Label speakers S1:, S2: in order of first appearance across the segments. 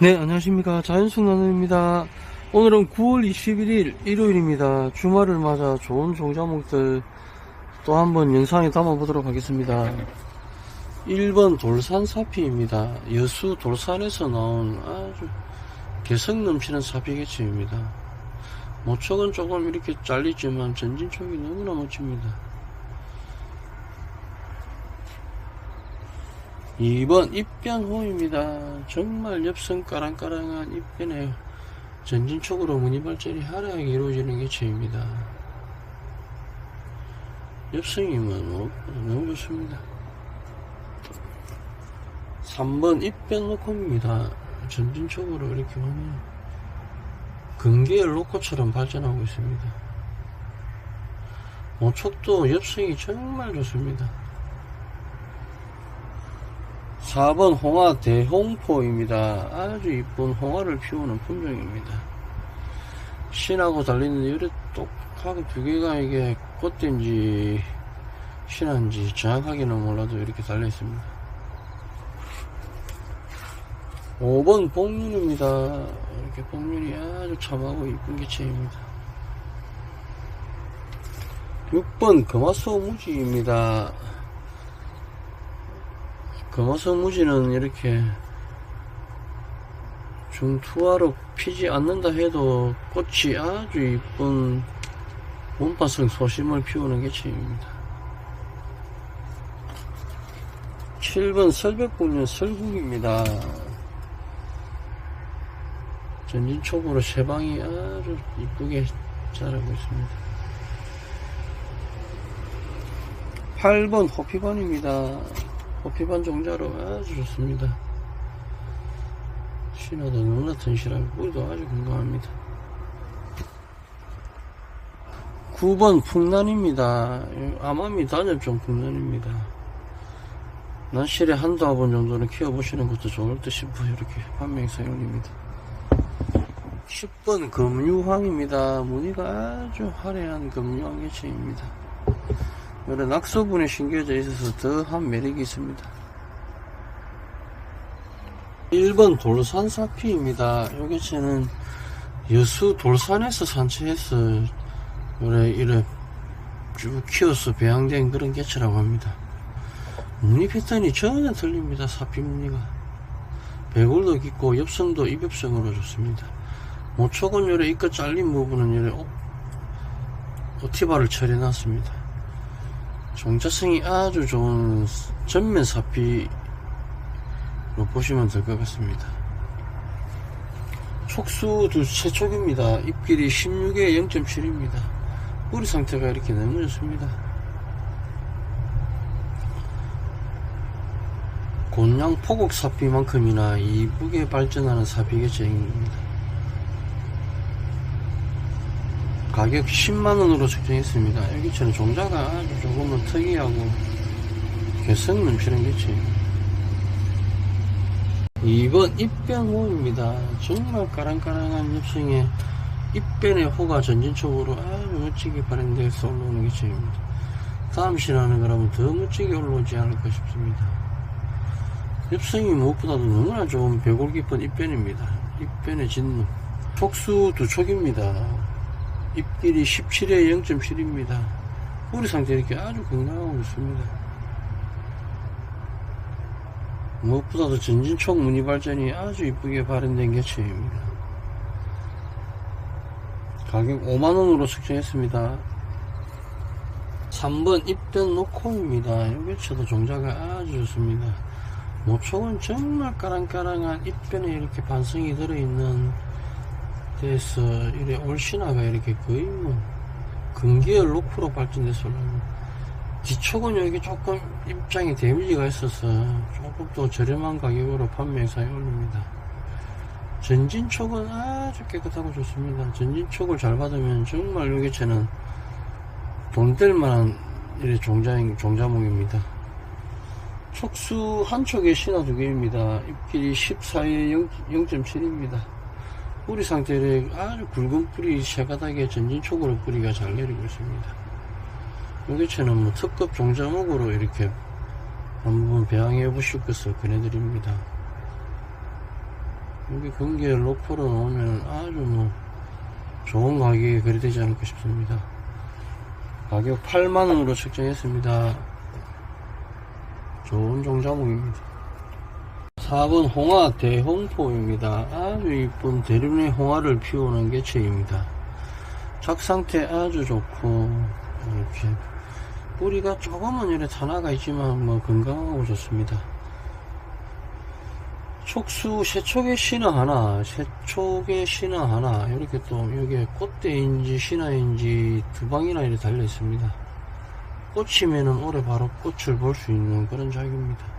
S1: 네, 안녕하십니까. 자연숙 나눔입니다. 오늘은 9월 21일 일요일입니다. 주말을 맞아 좋은 종자목들 또 한번 영상에 담아보도록 하겠습니다. 1번 돌산 사피입니다. 여수 돌산에서 나온 아주 개성 넘치는 사피개체입니다. 모촉은 조금 이렇게 잘리지만 전진촉이 너무나 멋집니다. 2번 입변호입니다. 정말 엽성 까랑까랑한 입변에 전진촉으로 무늬발전이 화려하게 이루어지는 개체입니다. 엽성이 뭐 너무, 너무 좋습니다. 3번 입변 로코입니다. 전진촉으로 이렇게 보면 근계열 로코처럼 발전하고 있습니다. 모촉도 엽성이 정말 좋습니다. 4번 홍화 대홍포입니다. 아주 이쁜 홍화를 피우는 품종입니다. 신하고 달리는 이래 똑하게 두 개가 이게 꽃된지 신한지 정확하게는 몰라도 이렇게 달려 있습니다. 5번 복륜입니다. 이렇게 복륜이 아주 참하고 이쁜 개체입니다. 6번 금화소 무지입니다. 금화소 무지는 이렇게 중투화로 피지 않는다 해도 꽃이 아주 이쁜 몸파성 소심을 피우는 개체입니다. 7번 설백국년 설국입니다. 전진촉으로 세방이 아주 이쁘게 자라고 있습니다. 8번 호피반입니다. 호피반 종자로 아주 좋습니다. 신화도 너무나 튼실하고 뿌리도 아주 건강합니다. 9번 풍란입니다. 암암이 단엽종 풍란입니다. 난실에 한두 번 정도는 키워보시는 것도 좋을 듯 싶어 이렇게 판매행사에 올립니다. 10번 금유황입니다. 무늬가 아주 화려한 금유황 개체입니다. 이런 낙서분에 심겨져 있어서 더한 매력이 있습니다. 1번 돌산 사피입니다. 이 개체는 여수 돌산에서 산채해서 올해 이래 쭉 키워서 배양된 그런 개체라고 합니다. 무늬 패턴이 전혀 틀립니다. 사피 무늬가. 배골도 깊고 엽성도 입엽성으로 좋습니다. 모촉은 요래 이껏 잘린 부분은 요래 오- 오티바를 처리해놨습니다. 종자성이 아주 좋은 전면 사피로 보시면 될 것 같습니다. 촉수 두 채촉입니다. 입길이 16에 0.7입니다. 뿌리 상태가 이렇게 너무 좋습니다. 곤양 포곡 사피만큼이나 이쁘게 발전하는 사피의 제형입니다. 가격 10만원으로 책정했습니다. 여기처럼 종자가 아주 조금은 특이하고 개성 넘치는 개체 2번 입변호입니다. 정말 까랑까랑한 엽성에 입변의 호가 전진촉으로 아주 멋지게 발현돼서 올라오는 개체입니다. 다음 신하는 그러면 더 멋지게 올라오지 않을까 싶습니다. 엽성이 무엇보다도 너무나 좋은 배골 깊은 입변입니다. 입변의 진눈. 촉수 두 촉입니다. 입길이 17에 0.7입니다. 뿌리 상태 이렇게 아주 건강하고 있습니다. 무엇보다도 전진촉 무늬 발전이 아주 이쁘게 발현된 개체입니다. 가격 5만원으로 측정했습니다. 3번 입변 노콤입니다. 이 개체도 종자가 아주 좋습니다. 모촉은 정말 까랑까랑한 입변에 이렇게 반성이 들어있는 데서 이래 올신화가 이렇게 거의 뭐 근기열 로프로 발전돼서 올라옵니다. 뒤촉은 여기 조금 입장에 데미지가 있어서 조금 더 저렴한 가격으로 판매사에 올립니다. 전진촉은 아주 깨끗하고 좋습니다. 전진촉을 잘 받으면 정말 요 개체는 돈 될 만한 이래 종자, 종자목입니다. 촉수 한 촉에 신화 두 개입니다. 입길이 14에 0.7입니다. 뿌리 상태를 아주 굵은 뿌리 세 가닥에 전진촉으로 뿌리가 잘 내리고 있습니다. 이 개체는 뭐 특급 종자목으로 이렇게 한번 배양해 보실 것을 권해드립니다. 여기 경계 로프로 놓으면 아주 뭐 좋은 가격에 거래되지 않을까 싶습니다. 가격 8만원으로 책정했습니다. 좋은 종자목입니다. 4번 홍화 대홍포입니다. 아주 이쁜 대륜의 홍화를 피우는 개체입니다. 작 상태 아주 좋고 이렇게 뿌리가 조금은 이렇게 탄화가 있지만 뭐 건강하고 좋습니다. 촉수 새촉의 신화 하나, 새촉의 신화 하나 이렇게 또 여기에 꽃대인지 신화인지 두 방이나 이렇게 달려 있습니다. 꽂히면은 올해 바로 꽃을 볼 수 있는 그런 작입니다.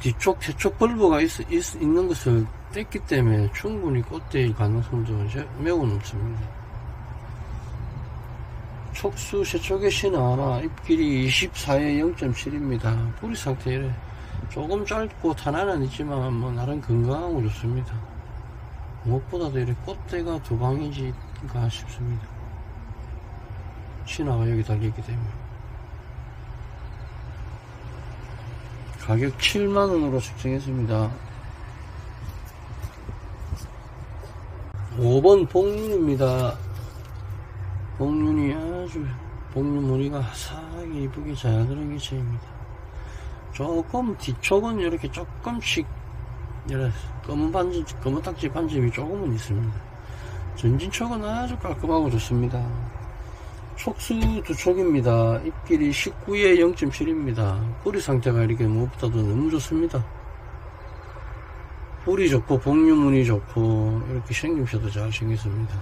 S1: 뒤쪽 새촉 벌브가 있, 있, 있는 것을 뗐기 때문에 충분히 꽃대일 가능성도 매우 높습니다. 촉수 새촉의 신화 하나 잎길이 24에 0.7입니다. 뿌리 상태 이래 조금 짧고 탄화는 있지만 뭐 나름 건강하고 좋습니다. 무엇보다도 이렇게 꽃대가 두 방이지가 싶습니다. 신화가 여기 달려있기 때문에 가격 7만원으로 책정했습니다. 5번 복륜입니다. 복륜이 아주 복륜 무늬가 화사하게 이쁘게 잘 들은 개체입니다. 조금 뒤쪽은 이렇게 조금씩 이렇게 검은 반지, 검은 딱지 반점이 조금은 있습니다. 전진촉은 아주 깔끔하고 좋습니다. 촉수 두 촉입니다. 잎길이 19에 0.7입니다. 뿌리 상태가 이렇게 무엇보다도 너무 좋습니다. 뿌리 좋고 복류문이 좋고 이렇게 생김새도 잘 생겼습니다.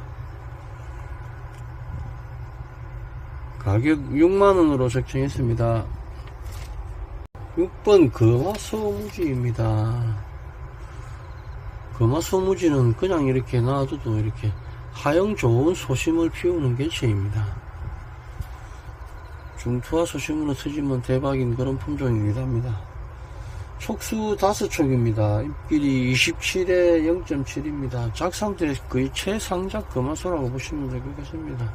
S1: 가격 6만원으로 책정했습니다. 6번 금화소무지입니다. 금화소무지는 그냥 이렇게 놔둬도 이렇게 하영 좋은 소심을 피우는 개체입니다. 중투와 소심으로 트지면 대박인 그런 품종이기도 합니다. 촉수 다섯 촉입니다. 잎길이 27에 0.7입니다. 작상태 거의 최상작 금화소라고 보시면 같습니다.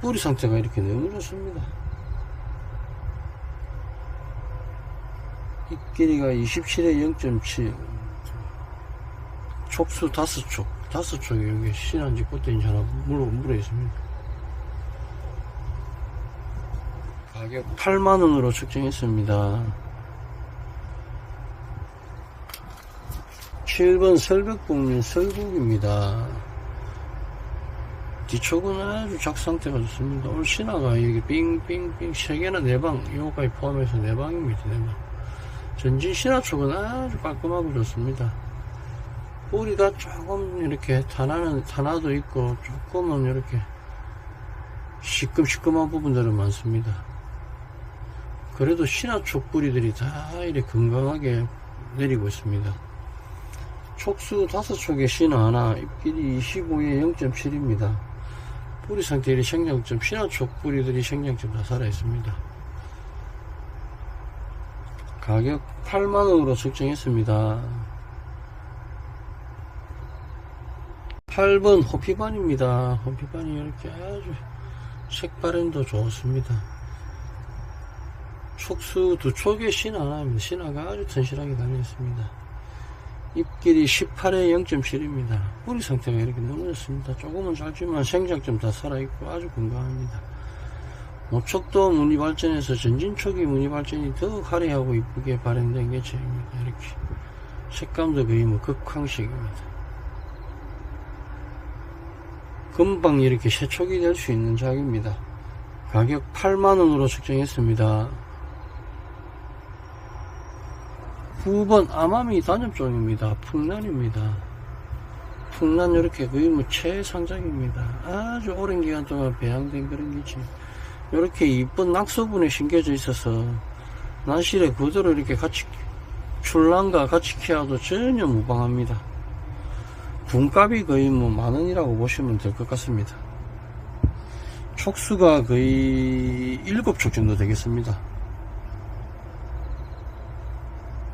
S1: 뿌리 상태가 이렇게 너무 좋습니다. 잎길이가 27에 0.7 촉수 다섯 촉 다섯 촉이 여기 신한지 꽃대인지 하나 물어, 물어 있습니다. 가격 8만 원으로 책정했습니다. 7번 설백봉린 설국입니다. 뒤쪽은 아주 작상태가 좋습니다. 오늘 신화가 여기 빙빙빙 3개나 4방, 요거까지 포함해서 4방입니다. 4방. 전진 신화 쪽은 아주 깔끔하고 좋습니다. 뿌리가 조금 이렇게 탄화는, 탄화도 있고 조금은 이렇게 시큼시큼한 부분들은 많습니다. 그래도 신화 쪽 뿌리들이 다 이렇게 건강하게 내리고 있습니다. 촉수 다섯 촉에 신화 하나, 잎길이 25에 0.7입니다. 뿌리 상태의 생장점, 신화촉 뿌리들이 생장점 다 살아있습니다. 가격 8만원으로 책정했습니다. 8번 호피반입니다. 호피반이 이렇게 아주 색바램도 좋습니다. 촉수 두 촉에 신화 하나입니다. 신화가 아주 튼실하게 달려있습니다. 잎길이 18에 0.7입니다. 뿌리 상태가 이렇게 너무 좋습니다. 조금은 짧지만 생장점 다 살아있고 아주 건강합니다. 모촉도 무늬 발전해서 전진촉이 무늬 발전이 더 화려하고 이쁘게 발현된 개체입니다. 이렇게 색감도 거의 뭐 극황색입니다. 금방 이렇게 새촉이 될 수 있는 작입니다. 가격 8만원으로 책정했습니다. 9번 아마미 단엽종입니다. 풍란입니다. 풍란 이렇게 거의 뭐 최상작입니다. 아주 오랜 기간 동안 배양된 그런 게지. 이렇게 이쁜 낙서분에 심겨져 있어서 난실에 그대로 이렇게 같이 출란과 같이 키워도 전혀 무방합니다. 분값이 거의 뭐 만원이라고 보시면 될 것 같습니다. 촉수가 거의 7촉 정도 되겠습니다.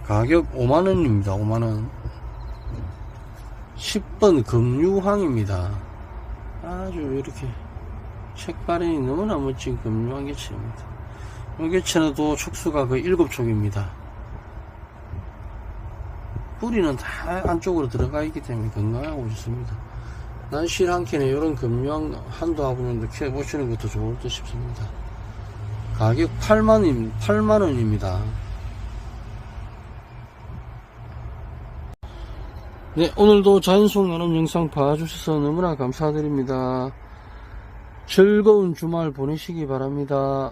S1: 가격 5만원입니다. 5만원. 10번 금유황입니다. 아주 이렇게 색발이 너무나 멋진 금유황 개체입니다. 요게체도 촉수가 거의 7촉입니다. 뿌리는 다 안쪽으로 들어가 있기 때문에 건강하고 좋습니다. 난실 한 캔에 이런 금융 한도 하고 정도 키워 보시는 것도 좋을 듯 싶습니다. 가격 8만원, 8만원입니다. 네, 오늘도 자연속 나눔 영상 봐주셔서 너무나 감사드립니다. 즐거운 주말 보내시기 바랍니다.